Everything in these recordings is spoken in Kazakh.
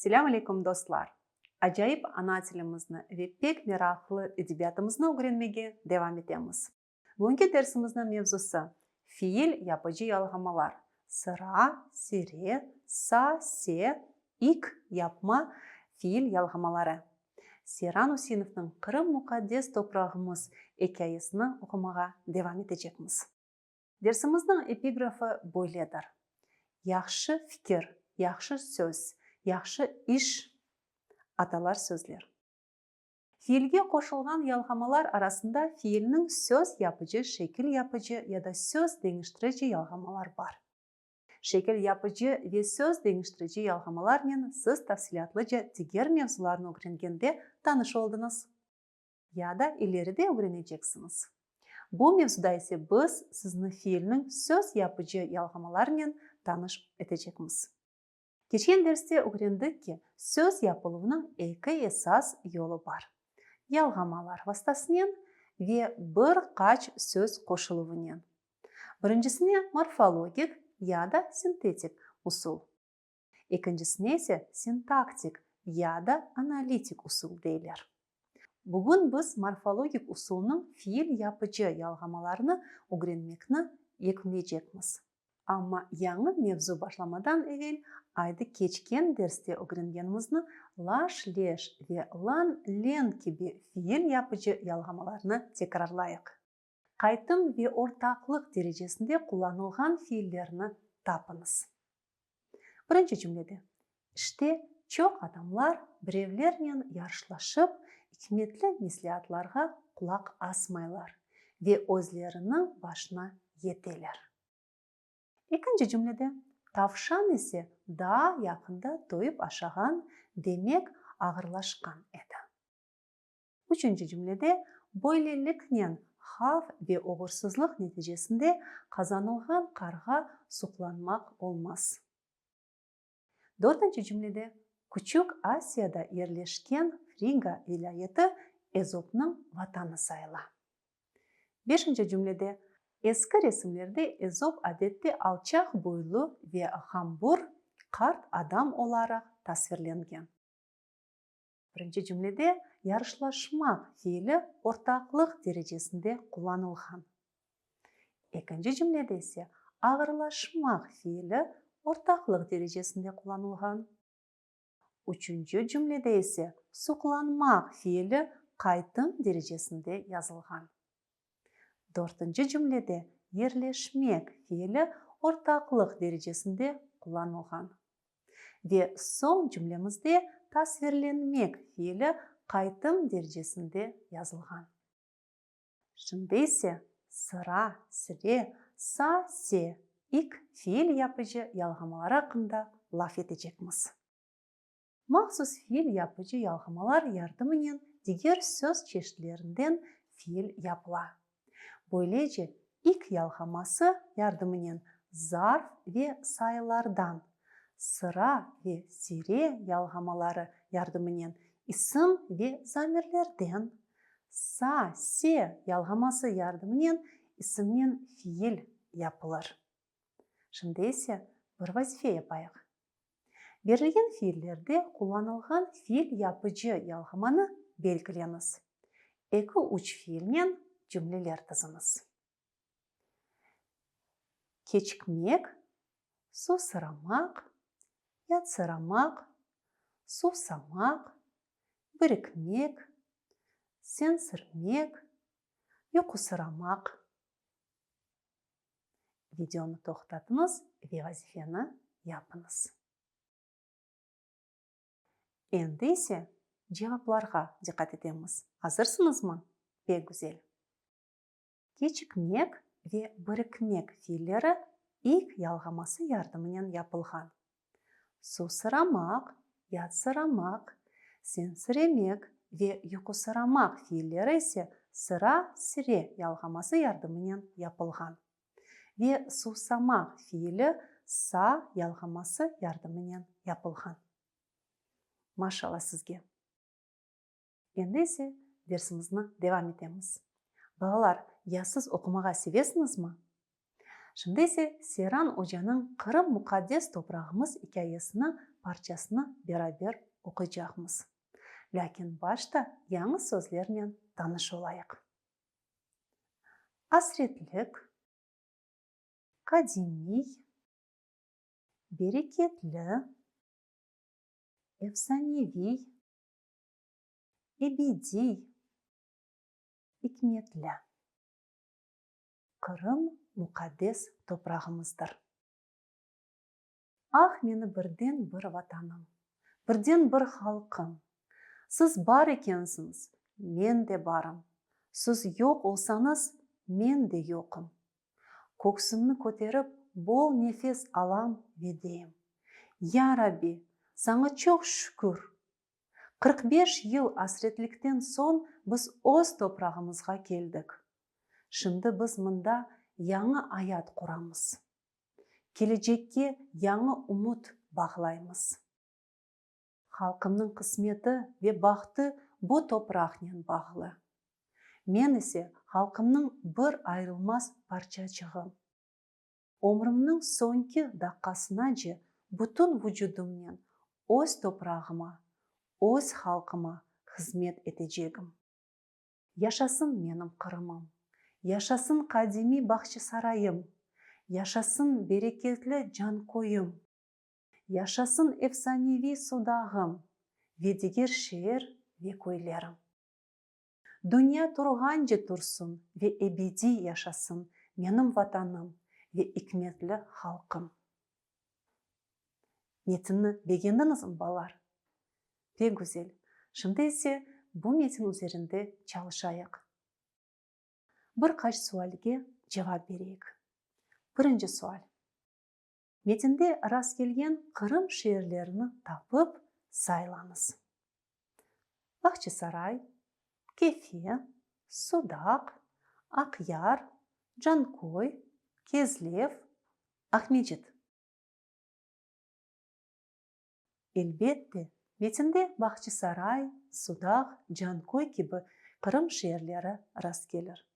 Селям алейкум, достлар! Ажайып ана тіліміздің веппек мирақылы әдебиятымыздың өгренмеге дәвам етеміз. Бүгінгі дәрісіміздің мевзусы – фиил япыжи алғамалар. Сыра, сере, са, се, ик япма фиил ялғамалары. Сиран Усиновның Қырым мұқадес топырағымыз әкәйесіні ұқымаға дәвам етежекміз. Дәрсіміздің эпиграфы бойледір. Яқшы фикер, яқшы сөз – яқшы іш аталар сөзлер. фиилге қосылған ялғамалар арасында фиилнің сөз япыжы шекіл япыжы яда сөз деніштіріжі ялғамалар бар шекіл япыжы ве сөз деніштіріжі ялғамалар мен сіз тәфсилатлы же тегер мевзуларын өгренгенде таныш олдыңыз яда илериде өгренежексіңіз бұл мевзуда есе біз сіздің фиилнің сөз япыжы ялғамалармен таныш етежекміз кешкен дәрісте ке, сөз япылуының екі есас елі бар. Ялғамалар бастасынен, ве бір қач сөз қошылуынен. Біріншісіне морфологик, яда синтетик ұсыл. Екіншісіне се синтактик, яда аналитик ұсыл дейлер. Бүгін біз морфологик ұсылының фиил япычы ялғамаларыны өгіренмекні екімде жетміз. Ама яңы мевзу башламадан әйел айды кечкен дерсте үгірінгенімізні лаш леш ве лан лен кебе фиил япыжы ялғамаларыны текрарлайық қайтым ве ортақлық дәрежесінде қолданылған фииллеріні тапыңыз бірінші жүмледе іште чоқ адамлар біреулермен яршылашып икметлі мислиатларға құлақ асмайлар ве өзлерінің башына етелер екінші жүмледе Тавшан есе да яқында тойып ашаған, демек ағырлашқан еді. үшінші жүмледе бойлелікнен хав бе оғырсызлық нәтижесінде қазанылған қарға суқланмақ болмас. Дөртінші жүмледе Күчік Асияда ерлешкен Фрига вилаяты Эзопның ватаны сайла. Бешінші жүмледе Әскі ресімлерді әзов әдетте алчақ бойлы ве хамбур қарт адам олары тасвирленген бірінші жүмледе яршлашма елі ортақлық дережесінде құланылған». екінші жүмледе есе ағырлашмақ ортақлық дережесінде құланылған». үшінші жүмледе есе суқланмақ қайтым дережесінде язылған» төртінші жүмледе ерлешмек фейлі ортақлық дәрежесінде қолданылған де соң жүмлемізде тасверленмек фейлі қайтым дәрежесінде язылған. шынбесе сыра сіре са се ик фейл япыжы ялғамалар ақында лаф етежекміз Мақсус фейл япыжы ялғамалар ярдымынен дегер сөз чешілерінден фейл япыла Бойле же ик ялхамасы ярдымынен зар ве сайлардан, сыра ве сире ялхамалары ярдымынен исым ве замерлерден, са се ялхамасы ярдымынен исымнен фиел япылар. Шындесе, бір вазифе япайық. Берілген фиелдерде қолланылған фиел япыжы ялғаманы белгіленіз. Екі үш фиелмен Су сырамақ, кешікмек сырамақ, Су самақ, бірікмек сенсірмек сырамақ. видеоны тоқтатымыз, вазифені япыңыз енді есе жауапларға етеміз Азырсыныз мұн? бек гүзел кечікмек ве бірікмек филлері ик ялғамасы ярдымынен япылған сусырамақ ятсырамақ сенсіремек ве ұйқысырамақ филлері есе сыра сіре ялғамасы ярдымынен япылған ве сусамақ филі са ялғамасы ярдымынен япылған машалла сізге енді есе девам етеміз балалар ясыз оқымаға себесіңіз ма шынында ожаның қырым мұқадес топырағымыз хикаясына парчасына берабер жағымыз ләкин башта яңыз сөзлермен таныш олайық Асретлік, қадими берекетлі эфсаневи эбедей икметлі қырым мұқаддес топырағымыздыр ах мені бірден бір ватаным бірден бір халқым сіз бар екенсіз мен де барым сіз жоқ болсаңыз мен де жоқым көксімні көтеріп бол нефес алам ведеем я рабби саңа чоқ шүкір 45 ел асретіліктен соң біз өз топырағымызға келдік шынды біз мында яңы аят құрамыз келешекке яңы ұмыт бағлаймыз халқымның қызметі ве бақты бұ топырақнен бағлы мен ісе халқымның бір айрылмас парчачығы омрымның соңғы дақасына же бүтін вүджудымнен өз топырағыма өз халқыма қызмет етежегім яшасын менің қырымым яшасын қадими бақшы сарайым яшасын берекетлі қойым. яшасын эфсаневи судағым ведегер шер ве көйлерім дүния тұрған же тұрсын ве эбеди яшасын менің ватаным ве икметлі халқым метінні бегендіңіз балар пе гүзел шынды есе бұл метин өзерінде чалышайық қаш суалге жауап берейік бірінші суал метінде рас келген қырым шерлерін тапып сайлаңыз сарай, кефе судақ ақяр жанкой кезлев ахмеджит әлбетте метінде сарай, судақ жанкой кебі қырым шерлері рас келер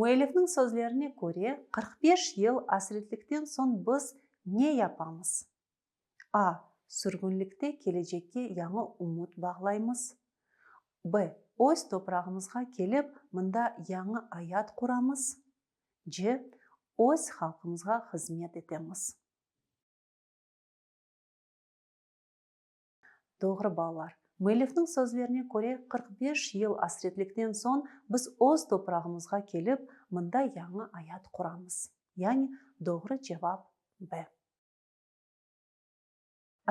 Муэлевнің сөзлеріне көре 45 ел әсіретліктен соң біз не япамыз а сүргінлікте кележекке яңы ұмыт бағлаймыз б өз топырағымызға келіп мында яңы аят құрамыз ж өз халқымызға қызмет етеміз Доғыр балар! уэлифтің сөздеріне көре 45 ел асіретліктен соң біз өз топырағымызға келіп мында яңы аят құрамыз Яңи, доғры жевап б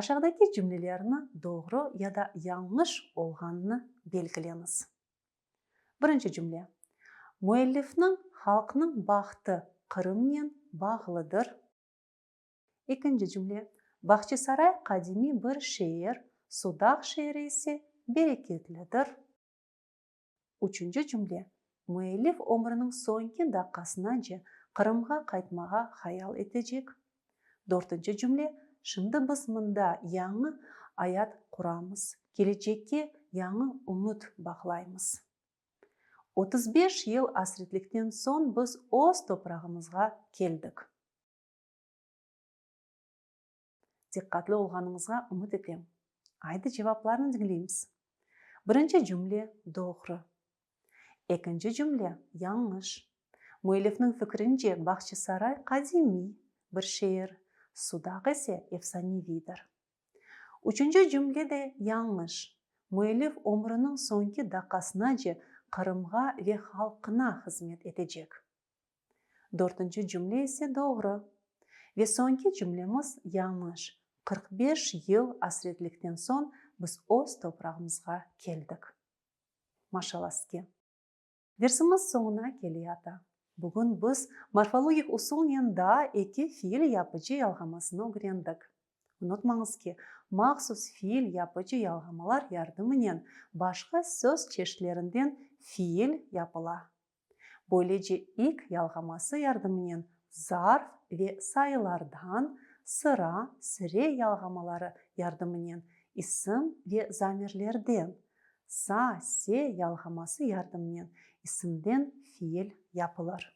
Ашағдаки жүмлелеріні, доғры яда яңыш олғанны белгілеміз. бірінші жүмле муэллифнің халқының бақты қырымнен бағылыдыр. екінші жүмле сарай қадеми бір шеер судақ шиірейсе берекетлідір үшінші жүмле муэллиф омырының соңғы дақасынан же қырымға қайтмаға хаял етежек төртінші жүмле шынды біз мында яңы аят құрамыз келешекке яңы ұмыт бақылаймыз 35 ел асретліктен соң біз оз топырағымызға келдік қатлы болғаныңызға ұмыт етемін айды жевапларын дегілейміз. Бірінші жүмле доғры. Екінші жүмле яңыш. Муэлевнің пікірінше бақшы сарай қадими бір шеер, судағы ефсани дейдір. Үшінші жүмле де яңыш. Муэлев омрының соңғы дақасына же қырымға ве халқына қызмет етежек. Дортыншы жүмле есе доғры. Ве соңғы жүмлеміз яңыш. 45 жыл әсіретліктен соң біз өз топырағымызға келдік машаласке дерсіміз соңына келе ата бүгін біз морфологик да екі фил япычы ялғамасын огрендік ұнытмаңыз ке мақсус фил япычы ялғамалар ярдымынен башқа сөз чешілерінден фил япыла Бойлеже, ик ялғамасы ярдымынен зарф ве сайлардан сыра сіре ялғамалары ярдымынен ісім ве замерлерден са се ялғамасы ярдымынен ісімден фиел япылар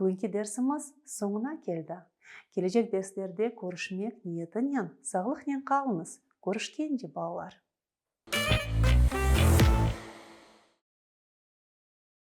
бүгінгі дәрсіміз соңына келді Кележек дәрістерде көрішмек ниетінен саулықпен қалыңыз де балалар